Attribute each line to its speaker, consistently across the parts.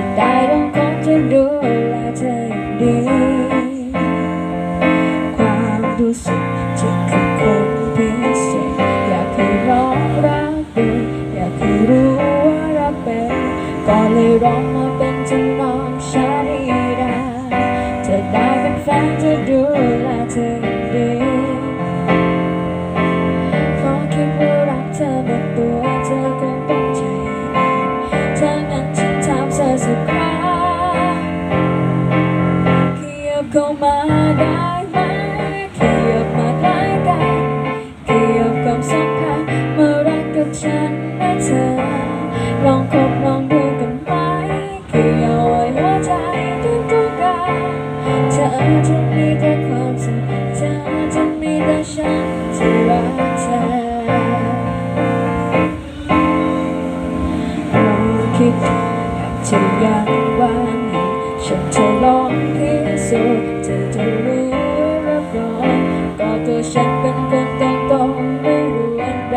Speaker 1: จะได้ต้องคงจะดูแลเธออย่างดีความรู้สึกที่คือคนพิเศษอยากให้ร้องรักเป็นอยากให้รู้ว่ารักเป็นก็เลยร้องมาเป็นจำนองชาดีดาจะได้เป็นแฟนจะดูแลเธอ องคิดอยากจะยังวางให้ฉันจะลองพิสูจน์เธอจะรู้รับรองก็ตัวฉันเป็นคนตรงตรงๆไม่รู้อันใด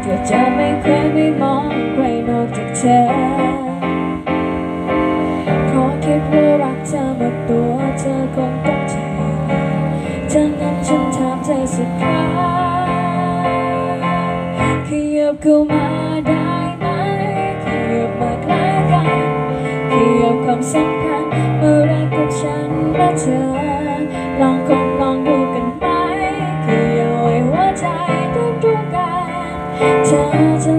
Speaker 1: เธอจะไม่เคยไม่มองใครนอกจากเธอเพราะคิดว่ารักเธอหมดตัวเธอคงต้องใจดีถ้างั้นฉันถามเธอสักครั้งขยับเข้ามาได้ ยับความสัมพันธ์มารักกับฉันและเธอ ลองคงลองดูกันไหมขยับไว้หัวใจทุกๆการเธอจะ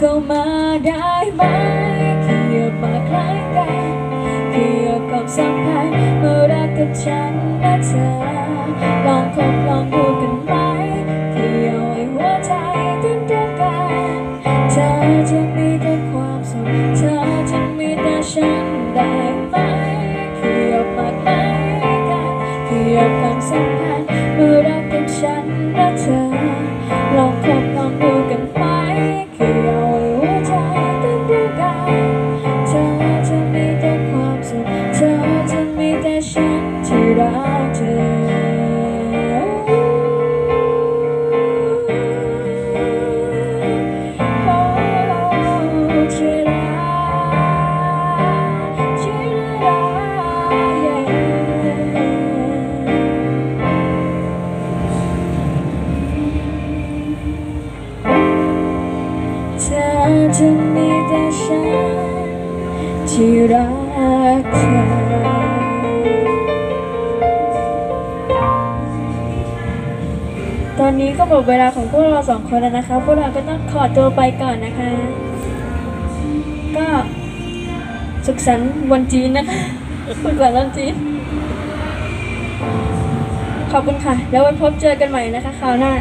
Speaker 1: เข้ามาได้ไหมขยับมาคล้กันเกี่ยวกับสัมพันธ์มารักกับฉันนะเธอลองคบลองดูกันไหมขยับให้หัวใจตื่นเต้นกันเธอจะมีแต่ความสุขเธอจะมีแต่ฉันได้ จะมีแต่ฉันที่รักเธอ นี้ก็หมดเวลาของพวกเราสองคนแล้วนะคะพวกเราก็ต้องขอตัวไปก่อนนะคะ ก็สุขสันต์วันจีนนะคะสุขสันต์วันจีน ขอบคุณค่ะ แล้วไว้พบเจอกันใหม่นะคะคราวหน้า